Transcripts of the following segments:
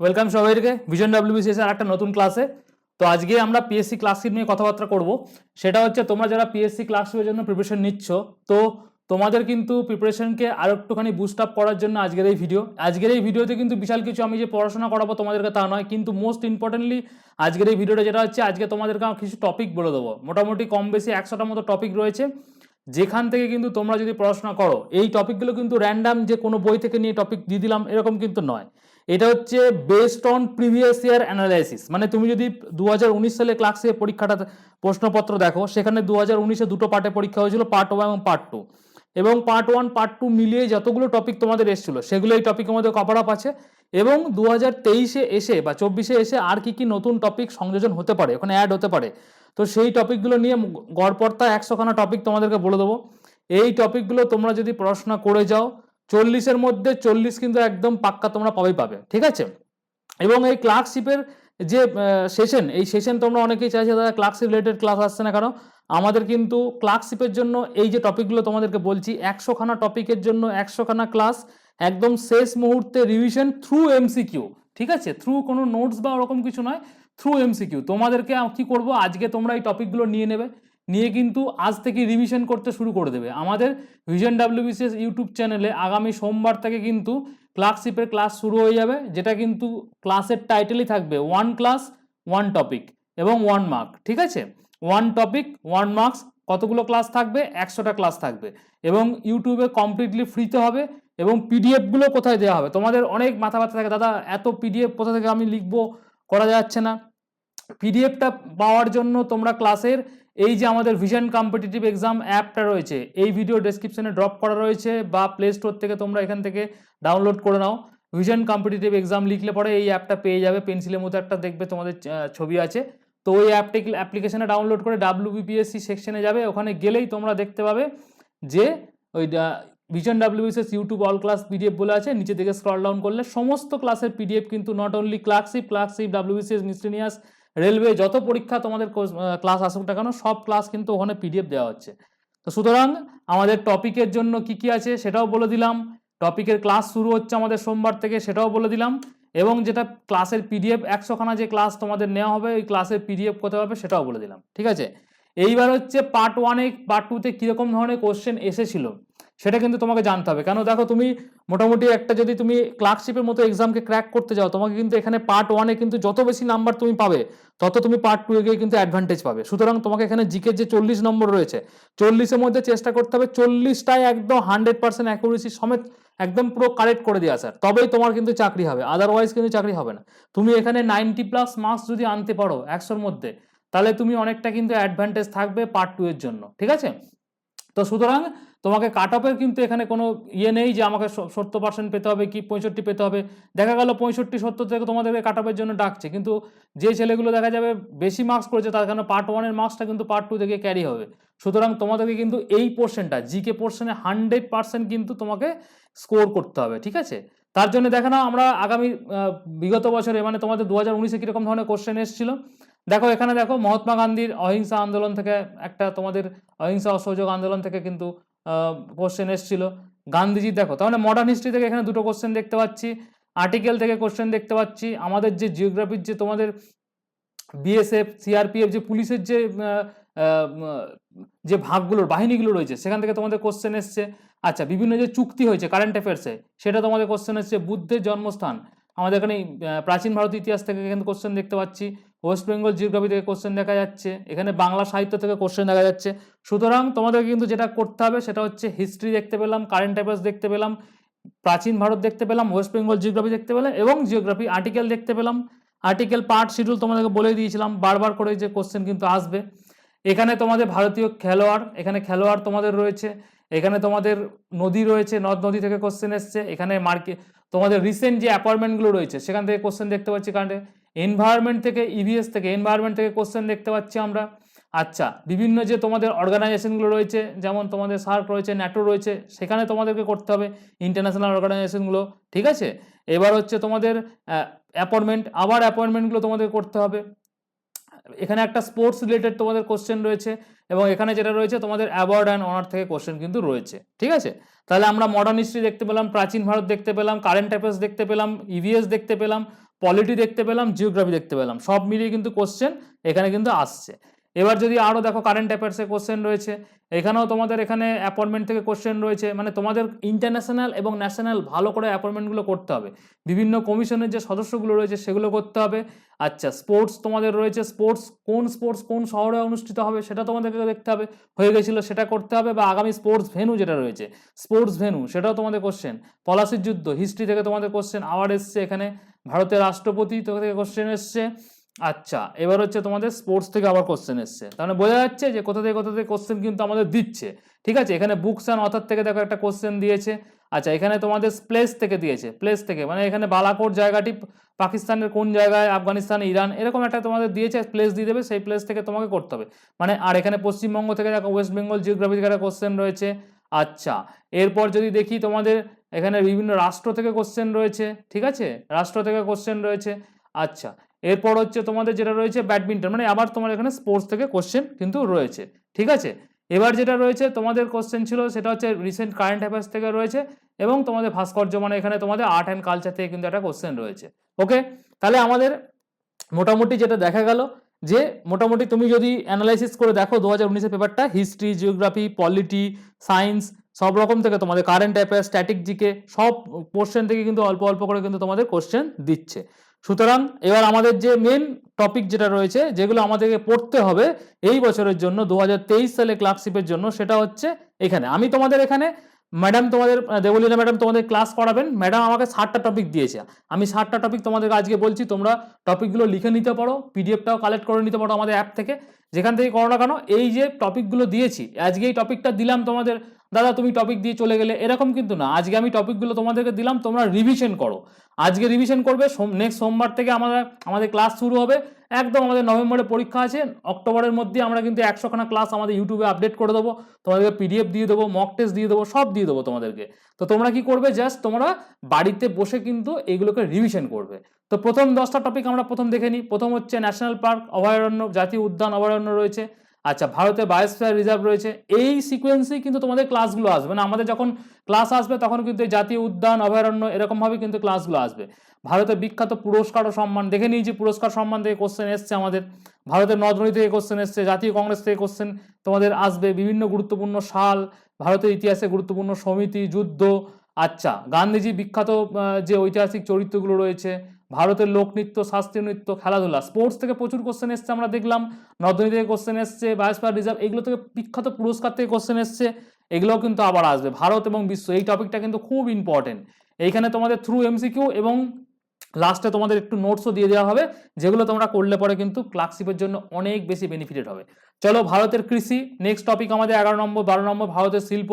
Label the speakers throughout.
Speaker 1: Welcome সবাইকে। Vision WBCS এর একটা নতুন ক্লাসে তো আজকে আমরা পিএসসি ক্লাসশিপ নিয়ে কথাবার্তা করব। সেটা হচ্ছে তোমরা যারা পিএসসি ক্লাসশিপের জন্য প্রিপারেশন নিচ্ছ, তো তোমাদের কিন্তু প্রিপারেশনকে আরও একটুখানি বুস্ট আপ করার জন্য আজকের এই ভিডিও আজকের এই ভিডিওতে কিন্তু বিশাল কিছু আমি যে পড়াশোনা করাবো তোমাদেরকে তা নয়, কিন্তু মোস্ট ইম্পর্টেন্টলি আজকের এই ভিডিওটা যেটা হচ্ছে, আজকে তোমাদেরকে আমি কিছু টপিক বলে দেবো। মোটামুটি কম বেশি একশোটার মতো টপিক রয়েছে। যেখান থেকে কিন্তু তোমরা যদি পড়াশোনা করো, এই টপিকগুলো কিন্তু র্যান্ডাম যে কোনো বই থেকে নিয়ে টপিক দিয়ে দিলাম, এরকম কিন্তু নয়। এটা হচ্ছে based on previous year analysis মানে তুমি যদি দু হাজার উনিশ সালে ক্লাসে পরীক্ষাটা প্রশ্নপত্র দেখো, সেখানে দু হাজার উনিশে দুটো পার্টে পরীক্ষা হয়েছিল পার্ট ওয়ান এবং পার্ট টু এবং পার্ট ওয়ান পার্ট টু মিলিয়ে যতগুলো টপিক তোমাদের এসেছিল সেগুলো এই টপিকের মধ্যে কভার আপ আছে। এবং দু হাজার তেইশে এসে বা চব্বিশে এসে আর কি কি নতুন টপিক সংযোজন হতে পারে, ওখানে অ্যাড হতে পারে। তো সেই টপিকগুলো নিয়ে গড়পড়তা একশোখানা টপিক তোমাদেরকে বলে দেবো। এই টপিকগুলো তোমরা যদি পড়াশোনা করে যাও চল্লিশের মধ্যে চল্লিশ কিন্তু একদম পাক্কা তোমরা পাবেই পাবে, ঠিক আছে? এবং এই ক্লার্কশিপের যে সেশন, এই সেশন তোমরা অনেকেই চাইছে দাদা ক্লার্কশিপ রিলেটেড ক্লাস আসছে না কেন, আমাদের কিন্তু ক্লার্কশিপের জন্য এই যে টপিকগুলো তোমাদেরকে বলছি, একশোখানা টপিকের জন্য একশোখানা ক্লাস একদম শেষ মুহূর্তে রিভিশন থ্রু এমসিকিউ ঠিক আছে? থ্রু কোনো নোটস বা ওরকম কিছু নয় থ্রু এমসিকিউ তোমাদেরকে কি করব? আজকে তোমরা এই টপিকগুলো নিয়ে নেবে। নিয়ে কিন্তু আজ থেকে রিভিশন করতে শুরু করে দেবে। আমাদের ভিজন ডাব্লিউবিসিএস ইউটিউব চ্যানেলে আগামী সোমবার থেকে কিন্তু ক্লার্কশিপের ক্লাস শুরু হয়ে যাবে, যেটা কিন্তু ক্লাসের টাইটেলই থাকবে ওয়ান ক্লাস ওয়ান টপিক এবং ওয়ান মার্ক ঠিক আছে? ওয়ান টপিক ওয়ান মার্কস কতগুলো ক্লাস থাকবে? একশোটা ক্লাস থাকবে এবং ইউটিউবে কমপ্লিটলি ফ্রিতে হবে এবং পিডিএফগুলো কোথায় দেওয়া হবে? তোমাদের অনেক মাথা ব্যথা থাকে। দাদা, এত পিডিএফ কোথা থেকে আমি লিখব? করা যাচ্ছে না। পিডিএফটা পাওয়ার জন্য তোমরা ক্লাসের এই যে আমাদের ভিশন কম্পিটিটিভ এক্সাম অ্যাপটা রয়েছে, এই ভিডিও ডেসক্রিপশনে ড্রপ করা রয়েছে বা প্লে স্টোর থেকে তোমরা এখান থেকে ডাউনলোড করে নাও। ভিশন কম্পিটিটিভ এক্সাম লিখলে পরে এই অ্যাপটা পেয়ে যাবে পেন্সিলের মতো একটা দেখবে তোমাদের ছবি আছে। তো ওই অ্যাপটি অ্যাপ্লিকেশনে ডাউনলোড করে ডাব্লিউ বিপিএসসি সেকশনে যাবে, ওখানে গেলেই তোমরা দেখতে পাবে যে ওই vision WBSS YouTube all class PDF বলে আছে, নিচে দিকে স্ক্রল ডাউন করলে সমস্ত ক্লাসের পিডিএফ কিন্তু not only clerkship clerkship WBCS miscellaneous railway যত পরীক্ষা তোমাদের ক্লাস আসুক না কেন, সব ক্লাস কিন্তু ওখানে পিডিএফ দেওয়া হচ্ছে। তো সুতরাং আমাদের টপিকের জন্য কি কি আছে সেটাও বলে দিলাম। টপিকের ক্লাস শুরু হচ্ছে আমাদের সোমবার থেকে, সেটাও বলে দিলাম। এবং যেটা ক্লাসের পিডিএফ একশোখানা যে ক্লাস তোমাদের নেওয়া হবে, ওই ক্লাসের পিডিএফ কোথায় হবে সেটাও বলে দিলাম। ঠিক আছে? এইবার হচ্ছে পার্ট ওয়ানে পার্ট টুতে কীরকম ধরনের কোশ্চেন এসেছিল? সেটা কিন্তু তোমাকে জানতে হবে। কেন দেখো তুমি মোটামুটি একটা যদি তুমি ক্লার্কশিপের মতো এক্সামকে ক্র্যাক করতে যাও, তোমাকে কিন্তু এখানে পার্ট ওয়ানে কিন্তু যত বেশি নাম্বার তুমি পাবে, তত তুমি পার্ট টু এ গিয়ে কিন্তু অ্যাডভান্টেজ পাবে। সুতরাং তোমাকে এখানে জিকে যে চল্লিশ নম্বর রয়েছে চল্লিশের মধ্যে চেষ্টা করতে হবে চল্লিশটায় একদম হান্ড্রেড পার্সেন্ট অ্যাকুরেসি সমেত একদম পুরো কারেক্ট করে দেওয়া স্যার তবেই তোমার কিন্তু চাকরি হবে আদারওয়াইজ কিন্তু চাকরি হবে না। তুমি এখানে নাইনটি প্লাস মার্কস যদি আনতে পারো একশোর মধ্যে, তাহলে তুমি অনেকটা কিন্তু অ্যাডভান্টেজ থাকবে পার্ট টু এর জন্য, ঠিক আছে? তো সুতরাং তোমাকে কাট অফের কিন্তু এখানে কোনো ইয়ে নেই যে আমাকে সত্তর পার্সেন্ট পেতে হবে কি পঁয়ষট্টি পেতে হবে। দেখা গেল পঁয়ষট্টি সত্তর থেকে তোমাদেরকে কাট অফের জন্য ডাকছে। কিন্তু যে ছেলেগুলো দেখা যাবে বেশি মার্কস করেছে তার কারণে পার্ট ওয়ানের মার্কসটা কিন্তু পার্ট টু থেকে ক্যারি হবে। সুতরাং তোমাদেরকে কিন্তু এই পোর্শনটা জিকে পোর্শনে হান্ড্রেড পার্সেন্ট কিন্তু তোমাকে স্কোর করতে হবে, ঠিক আছে? তার জন্য দেখে নাও আমরা আগামী বিগত বছরে মানে তোমাদের দু হাজার উনিশে কীরকম ধরনের কোশ্চেন এসেছিল। দেখো এখানে দেখো মহাত্মা গান্ধীর অহিংসা আন্দোলন থেকে একটা তোমাদের অহিংসা অসহযোগ আন্দোলন থেকে কিন্তু কোশ্চেন এসেছিল। গান্ধীজি, দেখো তাহলে মডার্ন হিস্ট্রি থেকে এখানে দুটো কোশ্চেন দেখতে পাচ্ছি। আর্টিকেল থেকে কোশ্চেন দেখতে পাচ্ছি। আমাদের যে জিওগ্রাফির যে তোমাদের বিএসএফ সিআরপিএফ যে পুলিশের যে যে ভাগগুলোর, বাহিনীগুলো রয়েছে, সেখান থেকে তোমাদের কোশ্চেন এসছে। আচ্ছা বিভিন্ন যে চুক্তি হয়েছে কারেন্ট অ্যাফেয়ার্সে সেটা তোমাদের কোশ্চেন এসছে। বুদ্ধের জন্মস্থান। আমাদের এখানে প্রাচীন ভারত ইতিহাস থেকে কিন্তু কোশ্চেন দেখতে পাচ্ছি। ওয়েস্ট বেঙ্গল জিওগ্রাফি থেকে কোশ্চেন দেখা যাচ্ছে, এখানে বাংলা সাহিত্য থেকে কোশ্চেন দেখা যাচ্ছে। সুতরাং তোমাদের কিন্তু যেটা করতে হবে সেটা হচ্ছে হিস্ট্রি দেখতে পেলাম কারেন্ট অ্যাফেয়ার্স দেখতে পেলাম, প্রাচীন ভারত দেখতে পেলাম ওয়েস্ট বেঙ্গল জিওগ্রাফি দেখতে পেলাম এবং জিওগ্রাফি আর্টিকেল দেখতে পেলাম। আর্টিকেল পার্ট শিডিউল তোমাদেরকে বলে দিয়েছিলাম, বারবার করে যে কোশ্চেন কিন্তু আসবে। এখানে তোমাদের ভারতীয় খেলোয়াড়, এখানে খেলোয়াড় তোমাদের রয়েছে, এখানে তোমাদের নদী রয়েছে, নদ নদী থেকে কোশ্চেন এসছে, এখানে মার্কে তোমাদের রিসেন্ট যে অ্যাপয়েন্টমেন্টগুলো রয়েছে, সেখান থেকে কোশ্চেন দেখতে পাচ্ছি কারণে এনভায়রনমেন্ট থেকে ইভিএস থেকে এনভায়রনমেন্ট থেকে কোশ্চেন দেখতে পাচ্ছি আমরা। আচ্ছা বিভিন্ন যে তোমাদের অর্গানাইজেশনগুলো রয়েছে, যেমন তোমাদের সার্ক রয়েছে ন্যাটো রয়েছে, সেখানে তোমাদেরকে করতে হবে ইন্টারন্যাশনাল অর্গানাইজেশনগুলো ঠিক আছে? এবার হচ্ছে তোমাদের অ্যাপয়েন্টমেন্ট আবার অ্যাপয়েন্টমেন্টগুলো তোমাদের করতে হবে। এখানে একটা স্পোর্টস রিলেটেড তোমাদের কোশ্চেন রয়েছে এবং এখানে যেটা রয়েছে তোমাদের অ্যাওয়ার্ড অ্যান্ড অনার থেকে কোশ্চেন কিন্তু রয়েছে, ঠিক আছে? তাহলে আমরা মডার্ন হিস্ট্রি দেখতে পেলাম, প্রাচীন ভারত দেখতে পেলাম কারেন্ট অ্যাফেয়ার্স দেখতে পেলাম ইভিএস দেখতে পেলাম পলিটি দেখতে পেলাম জিওগ্রাফি দেখতে পেলাম। সব মিলিয়ে কিন্তু কোশ্চেন এখানে কিন্তু আসছে। এবার যদি আরও দেখো কারেন্ট অ্যাফেয়ার্সে কোশ্চেন রয়েছে, এখানেও তোমাদের এখানে অ্যাপয়েন্টমেন্ট থেকে কোশ্চেন রয়েছে মানে তোমাদের ইন্টারন্যাশনাল এবং ন্যাশনাল ভালো করে অ্যাপয়েন্টমেন্টগুলো করতে হবে। বিভিন্ন কমিশনের যে সদস্যগুলো রয়েছে সেগুলো করতে হবে। আচ্ছা স্পোর্টস তোমাদের রয়েছে স্পোর্টস কোন স্পোর্টস কোন শহরে অনুষ্ঠিত হবে সেটা তোমাদেরকে দেখতে হবে। হয়ে গেছিল সেটা করতে হবে বা আগামী স্পোর্টস ভেনু যেটা রয়েছে স্পোর্টস ভেনু সেটাও তোমাদের কোশ্চেন পলাশির যুদ্ধ হিস্ট্রি থেকে তোমাদের কোশ্চেন আওয়ার এসছে এখানে ভারতের রাষ্ট্রপতি থেকে কোশ্চেন এসছে। আচ্ছা এবার হচ্ছে তোমাদের স্পোর্টস থেকে আবার কোশ্চেন এসছে। তাহলে বোঝা যাচ্ছে যে কোথা থেকে কোথা থেকে কোশ্চেন কিন্তু আমাদের দিচ্ছে। ঠিক আছে? এখানে বুকস অ্যান্ড অথার থেকে দেখো একটা কোশ্চেন দিয়েছে। আচ্ছা এখানে তোমাদের প্লেস থেকে দিয়েছে। প্লেস থেকে মানে এখানে বালাকোট জায়গাটি, পাকিস্তানের কোন জায়গায়? আফগানিস্তান, ইরান, এরকম একটা তোমাদের দিয়েছে প্লেস দিয়ে দেবে, সেই প্লেস থেকে তোমাকে করতে হবে। মানে আর এখানে পশ্চিমবঙ্গ থেকে দেখো ওয়েস্ট বেঙ্গল জিওগ্রাফি থেকে একটা কোশ্চেন রয়েছে। আচ্ছা এরপর যদি দেখি তোমাদের, এখানে বিভিন্ন রাষ্ট্র থেকে কোশ্চেন রয়েছে। ঠিক আছে? রাষ্ট্র থেকে কোশ্চেন রয়েছে। আচ্ছা এরপর হচ্ছে তোমাদের যেটা রয়েছে ব্যাডমিন্টন মানে আবার তোমার এখানে স্পোর্টস থেকে কোশ্চেন কিন্তু রয়েছে, ঠিক আছে? এবার যেটা রয়েছে তোমাদের কোশ্চেন ছিল সেটা হচ্ছে রিসেন্ট কারেন্ট অ্যাফেয়ার্স থেকে রয়েছে এবং তোমাদের ভাস্কর্য মানে এখানে তোমাদের আর্ট অ্যান্ড কালচার থেকে কিন্তু একটা কোশ্চেন রয়েছে ওকে তাহলে আমাদের মোটামুটি যেটা দেখা গেল যে মোটামুটি তুমি যদি অ্যানালাইসিস করে দেখো দু হাজার উনিশের পেপারটা হিস্ট্রি জিওগ্রাফি পলিটি সায়েন্স সব রকম থেকে তোমাদের কারেন্ট অ্যাফেয়ার স্ট্যাটিক জিকে সব কোশ্চেন থেকে কিন্তু অল্প অল্প করে কিন্তু তোমাদের কোশ্চেন দিচ্ছে। সুতরাং এবার আমাদের যে মেন টপিক যেটা রয়েছে যেগুলো আমাদেরকে পড়তে হবে এই বছরের জন্য দু হাজার তেইশ সালে ক্লার্কশিপের জন্য সেটা হচ্ছে এখানে। আমি তোমাদের এখানে ম্যাডাম তোমাদের আহ, দেবলীনা ম্যাডাম তোমাদের ক্লাস করাবেন। ম্যাডাম আমাকে ষাটটা টপিক দিয়েছে। আমি ষাটটা টপিক তোমাদেরকে আজকে বলছি তোমরা টপিকগুলো লিখে নিতে পারো পিডিএফটাও কালেক্ট করে নিতে পারো আমাদের অ্যাপ থেকে। যেখান থেকে করো না কেন এই যে টপিকগুলো দিয়েছি আজকে এই টপিকটা দিলাম তোমাদের দাদা, তুমি টপিক দিয়ে চলে গেলে। এরকম কিন্তু না। আজকে আমি টপিকগুলো তোমাদেরকে দিলাম, তোমরা রিভিশন করো। আজকে রিভিশন করবে নেক্সট সোমবার থেকে আমাদের আমাদের ক্লাস শুরু হবে। একদম আমাদের নভেম্বরে পরীক্ষা আছে। অক্টোবরের মধ্যে আমরা কিন্তু একশোখানা ক্লাস আমাদের ইউটিউবে আপডেট করে দেবো। তোমাদেরকে পিডিএফ দিয়ে দেবো মক টেস্ট দিয়ে দেবো, সব দিয়ে দেবো তোমাদেরকে। তো তোমরা কি করবে? জাস্ট তোমরা বাড়িতে বসে কিন্তু এইগুলোকে রিভিশন করবে। তো প্রথম দশটা টপিক আমরা প্রথম দেখে নিই। প্রথম হচ্ছে ন্যাশনাল পার্ক অভয়ারণ্য, জাতীয় উদ্যান, অভয়ারণ্য রয়েছে। আচ্ছা ভারতে বায়োস্ফিয়ার রিজার্ভ রয়েছে। এই সিকোয়েন্সেই কিন্তু তোমাদের ক্লাসগুলো আসবে। মানে আমাদের যখন ক্লাস আসবে, তখন কিন্তু জাতীয় উদ্যান, অভয়ারণ্য এরকমভাবে কিন্তু ক্লাসগুলো আসবে। ভারতের বিখ্যাত পুরস্কার ও সম্মান, দেখে যে পুরস্কার সম্মান থেকে কোশ্চেন এসছে আমাদের। ভারতের নদ নদী থেকে কোশ্চেন এসছে, জাতীয় কংগ্রেস থেকে কোশ্চেন তোমাদের আসবে। বিভিন্ন গুরুত্বপূর্ণ সাল, ভারতের ইতিহাসে গুরুত্বপূর্ণ সমিতি, যুদ্ধ। আচ্ছা গান্ধীজি বিখ্যাত যে ঐতিহাসিক চরিত্রগুলো রয়েছে ভারতের লোকনৃত্য শাস্ত্রীয় নৃত্য, খেলাধুলা স্পোর্টস থেকে প্রচুর কোশ্চেন এসছে আমরা দেখলাম। নদনী থেকে কোশ্চেন এসছে বায়োস্ফিয়ার রিজার্ভ এগুলো থেকে বিখ্যাত পুরস্কার থেকে কোশ্চেন এসছে, এগুলোও কিন্তু আবার আসবে। ভারত এবং বিশ্ব, এই টপিকটা কিন্তু খুব ইম্পর্টেন্ট এইখানে তোমাদের থ্রু এমসিকিউ এবং লাস্টে তোমাদের একটু নোটসও দিয়ে দেওয়া হবে, যেগুলো তোমরা করলে পরে কিন্তু ক্লার্কশিপের জন্য অনেক বেশি বেনিফিটেড হবে। চলো ভারতের কৃষি নেক্সট টপিক আমাদের এগারো নম্বর, বারো নম্বর, ভারতের শিল্প।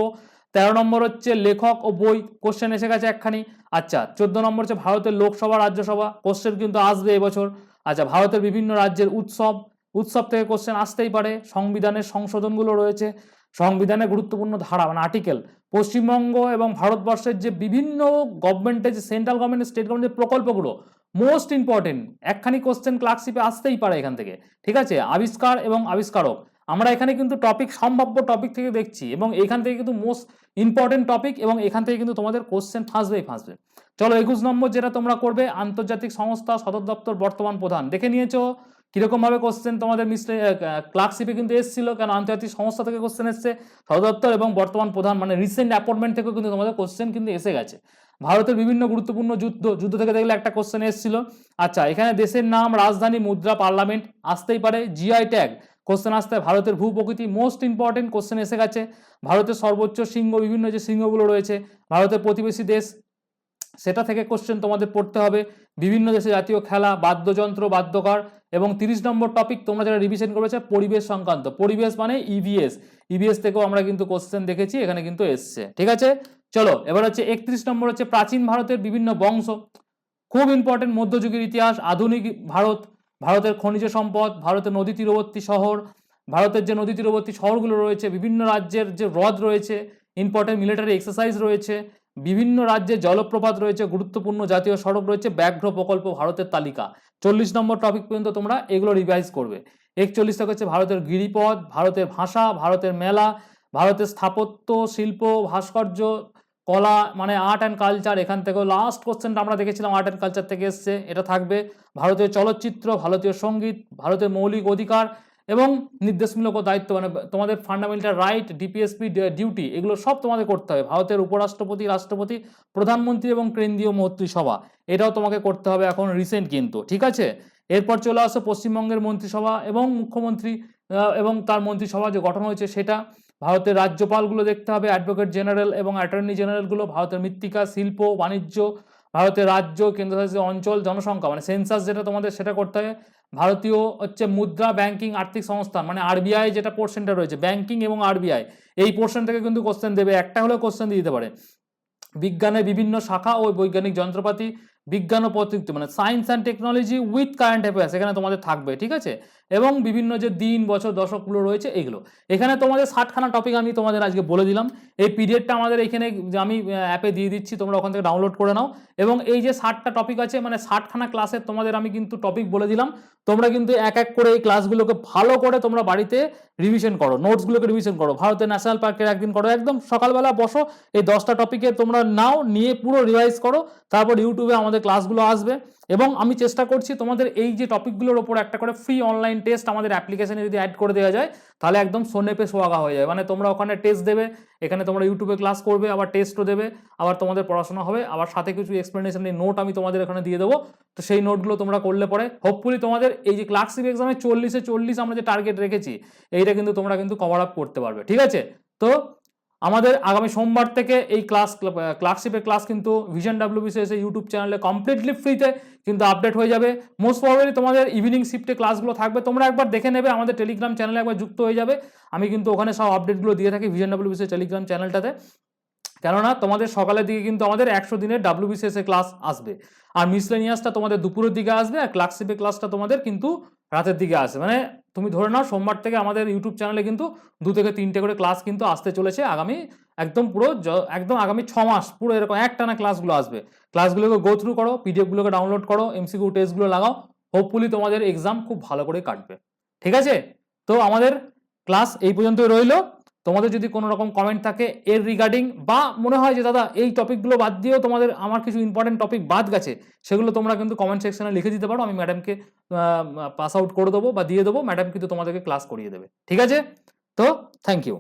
Speaker 1: তেরো নম্বর হচ্ছে লেখক ও বই কোশ্চেন এসে গেছে একখানি। আচ্ছা চোদ্দ নম্বর হচ্ছে ভারতের লোকসভা, রাজ্যসভা। কোশ্চেন কিন্তু আসবে এবছর। আচ্ছা ভারতের বিভিন্ন রাজ্যের উৎসব উৎসব থেকে কোশ্চেন আসতেই পারে। সংবিধানের সংশোধনগুলো রয়েছে। সংবিধানের গুরুত্বপূর্ণ ধারা মানে আর্টিকেল পশ্চিমবঙ্গ এবং ভারতবর্ষের যে বিভিন্ন গভর্নমেন্টের যে সেন্ট্রাল গভর্নমেন্ট স্টেট গভর্নমেন্টের প্রকল্পগুলো মোস্ট ইম্পর্টেন্ট একখানি কোশ্চেন ক্লার্কশিপে আসতেই পারে এখান থেকে। ঠিক আছে? আবিষ্কার এবং আবিষ্কারক। আমরা এখানে কিন্তু টপিক সম্ভাব্য টপিক থেকে দেখছি এবং এখান থেকে কিন্তু মোস্ট ইম্পর্টেন্ট টপিক এবং এখান থেকে কিন্তু তোমাদের কোশ্চেন ফাঁসবেই ফাঁসবে। চলো একুশ নম্বর যেটা তোমরা করবে, আন্তর্জাতিক সংস্থা সদর দপ্তর বর্তমান প্রধান। দেখে নিয়েছো কীরকমভাবে কোশ্চেন তোমাদের মিস্টে ক্লার্কশিপে কিন্তু এসেছিল, কেন আন্তর্জাতিক সংস্থা থেকে কোশ্চেন এসছে, সদর দপ্তর এবং বর্তমান প্রধান মানে রিসেন্ট অ্যাপয়েন্টমেন্ট থেকেও কিন্তু তোমাদের কোশ্চেন কিন্তু এসে গেছে। ভারতের বিভিন্ন গুরুত্বপূর্ণ যুদ্ধ যুদ্ধ থেকে দেখলে একটা কোশ্চেন এসেছিল। আচ্ছা এখানে দেশের নাম, রাজধানী, মুদ্রা পার্লামেন্ট আসতেই পারে জিআই ট্যাগ কোশ্চেন আসতে ভারতের ভূপ্রকৃতি মোস্ট ইম্পর্টেন্ট কোশ্চেন এসে গেছে। ভারতের সর্বোচ্চ সিংহ, বিভিন্ন যে সিংহগুলো রয়েছে, ভারতের প্রতিবেশী দেশ, সেটা থেকে কোশ্চেন তোমাদের পড়তে হবে। বিভিন্ন দেশে জাতীয় খেলা, বাদ্যযন্ত্র, বাদ্যকর এবং তিরিশ নম্বর টপিক তোমরা যারা রিভিশন করেছে, পরিবেশ সংক্রান্ত। পরিবেশ মানে ইভিএস ইভিএস থেকেও আমরা কিন্তু কোশ্চেন দেখেছি, এখানে কিন্তু এসছে। ঠিক আছে? চলো, এবার হচ্ছে একত্রিশ নম্বর হচ্ছে প্রাচীন ভারতের বিভিন্ন বংশ। খুব ইম্পর্টেন্ট মধ্যযুগের ইতিহাস, আধুনিক ভারত ভারতের খনিজ সম্পদ, ভারতের নদী তীরবর্তী শহর, ভারতের যে নদী তীরবর্তী শহরগুলো রয়েছে, বিভিন্ন রাজ্যের যে হ্রদ রয়েছে ইম্পর্টেন্ট মিলিটারি এক্সারসাইজ রয়েছে, বিভিন্ন রাজ্যে জলপ্রপাত রয়েছে, গুরুত্বপূর্ণ জাতীয় সড়ক রয়েছে, ব্যাঘ্র প্রকল্প ভারতের তালিকা। চল্লিশ নম্বর টপিক পর্যন্ত তোমরা এগুলো রিভাইজ করবে। একচল্লিশ থেকে হচ্ছে ভারতের গিরিপথ, ভারতের ভাষা, ভারতের মেলা, ভারতের স্থাপত্য, শিল্প, ভাস্কর্য কলা মানে আর্ট অ্যান্ড কালচার এখান থেকেও লাস্ট কোশ্চেনটা আমরা দেখেছিলাম আর্ট অ্যান্ড কালচার থেকে এসছে, এটা থাকবে। ভারতীয় চলচ্চিত্র, ভারতীয় সংগীত, ভারতের মৌলিক অধিকার এবং নির্দেশমূলক দায়িত্ব মানে তোমাদের ফান্ডামেন্টাল রাইট ডিপিএসপি ডিউটি এগুলো সব তোমাদের করতে হবে। ভারতের উপরাষ্ট্রপতি, রাষ্ট্রপতি, প্রধানমন্ত্রী এবং কেন্দ্রীয় মন্ত্রিসভা, এটাও তোমাকে করতে হবে এখন রিসেন্ট কিন্তু, ঠিক আছে? এরপর চলে আসো পশ্চিমবঙ্গের মন্ত্রিসভা এবং মুখ্যমন্ত্রী এবং তার মন্ত্রিসভা যে গঠন হয়েছে সেটা। ভারতের রাজ্যপালগুলো দেখতে হবে অ্যাডভোকেট জেনারেল এবং অ্যাটর্নি জেনারেলগুলো ভারতের মৃত্তিকা, শিল্প, বাণিজ্য, ভারতের রাজ্য, কেন্দ্রশাসিত অঞ্চল, জনসংখ্যা মানে সেন্সাস যেটা তোমাদের সেটা করতে হবে। ভারতীয় হচ্ছে মুদ্রা ব্যাংকিং আর্থিক সংস্থান মানে আরবিআই যেটা পোর্শনটা রয়েছে ব্যাংকিং এবং আরবিআই এই পোর্শন থেকে কিন্তু কোশ্চেন দেবে। একটা হলেও কোশ্চেন দিয়ে দিতে পারে। বিজ্ঞানের বিভিন্ন শাখা ও বৈজ্ঞানিক যন্ত্রপাতি, বিজ্ঞান ও প্রযুক্তি মানে science and technology with current affairs এখানে তোমাদের থাকবে, ঠিক আছে? এবং বিভিন্ন যে দিন, বছর, দশকগুলো রয়েছে, এগুলো। এখানে তোমাদের ষাটখানা টপিক আমি তোমাদের আজকে বলে দিলাম। এই পিরিয়ডটা আমাদের এখানে যে আমি অ্যাপে দিয়ে দিচ্ছি, তোমরা ওখান থেকে ডাউনলোড করে নাও। এবং এই যে ষাটটা টপিক আছে মানে ষাটখানা ক্লাসের তোমাদের আমি কিন্তু টপিক বলে দিলাম। তোমরা কিন্তু এক এক করে এই ক্লাসগুলোকে ভালো করে তোমরা বাড়িতে রিভিশন করো নোটসগুলোকে রিভিশন করো। ভারতের ন্যাশনাল পার্কের একদিন করো। একদম সকালবেলা বসো, এই দশটা টপিকে তোমরা নাও, নিয়ে পুরো রিভাইজ করো। তারপর ইউটিউবে আমাদের ক্লাসগুলো আসবে। এবং আমি চেষ্টা করছি তোমাদের এই যে টপিকগুলোর ওপর একটা করে ফ্রি অনলাইন টেস্ট আমাদের অ্যাপ্লিকেশনে যদি অ্যাড করে দেওয়া যায়, তাহলে একদম সোনেপে সোয়াগা হয়ে যায় মানে তোমরা ওখানে টেস্ট দেবে, এখানে তোমরা ইউটিউবে ক্লাস করবে, আবার টেস্টও দেবে, আবার তোমাদের পড়াশোনা হবে, আবার সাথে কিছু এক্সপ্লেনেশন নোট আমি তোমাদের এখানে দিয়ে দেবো। তো সেই নোটগুলো তোমরা করলে পরে হোপফুলি তোমাদের এই যে ক্লার্কশিপ এক্সামে চল্লিশে চল্লিশ আমরা যে টার্গেট রেখেছি, এইটা কিন্তু তোমরা কিন্তু কভার আপ করতে পারবে, ঠিক আছে? তো আমাদের আগামী সোমবার থেকে এই ক্লাস ক্লার্কশিপের ক্লাস কিন্তু ভিশন ডাব্লিউবিসিএস ইউটিউব চ্যানেলে কমপ্লিটলি ফ্রিতে কিন্তু আপডেট হয়ে যাবে। মোস্ট প্রবাবলি তোমাদের ইভিনিং শিফটে ক্লাসগুলো থাকবে। তোমরা একবার দেখে নেবে, আমাদের টেলিগ্রাম চ্যানেলে একবার যুক্ত হয়ে যাবে। আমি কিন্তু ওখানে সব আপডেটগুলো দিয়ে থাকি ভিশন ডাব্লিউবিসিএস টেলিগ্রাম চ্যানেলটাতে কেননা তোমাদের সকালের দিকে কিন্তু আমাদের একশো দিনের ডাব্লিউবিসিএস এর ক্লাস আসবে। আর মিসলেনিয়াসটা তোমাদের দুপুরের দিকে আসবে, আর ক্লাসশিপে ক্লাসটা তোমাদের কিন্তু রাতের দিকে আসে। মানে তুমি ধরে নাও সোমবার থেকে আমাদের ইউটিউব চ্যানেলে কিন্তু দু থেকে তিনটে করে ক্লাস কিন্তু আসতে চলেছে আগামী একদম পুরো একদম আগামী ছ মাস পুরো এরকম একটানা ক্লাসগুলো আসবে। ক্লাসগুলোকে গো থ্রু করো পিডিএফগুলোকে ডাউনলোড করো এমসিকিউ টেস্টগুলো লাগাও হোপফুলি তোমাদের এক্সাম খুব ভালো করে কাটবে। ঠিক আছে? তো আমাদের ক্লাস এই পর্যন্তই রইল। তোমাদের যদি কোনো রকম কমেন্ট থাকে এর রিগার্ডিং বা মনে হয় যে, দাদা, এই টপিকগুলো বাদ দিয়েও তোমাদের আমার কিছু ইম্পর্টেন্ট টপিক বাদ গেছে, সেগুলো তোমরা কিন্তু কমেন্ট সেকশনে লিখে দিতে পারো। আমি ম্যাডামকে পাস আউট করে দেবো বা দিয়ে দেবো। ম্যাডাম কিন্তু তোমাদেরকে ক্লাস করিয়ে দেবে। ঠিক আছে? তো থ্যাংক ইউ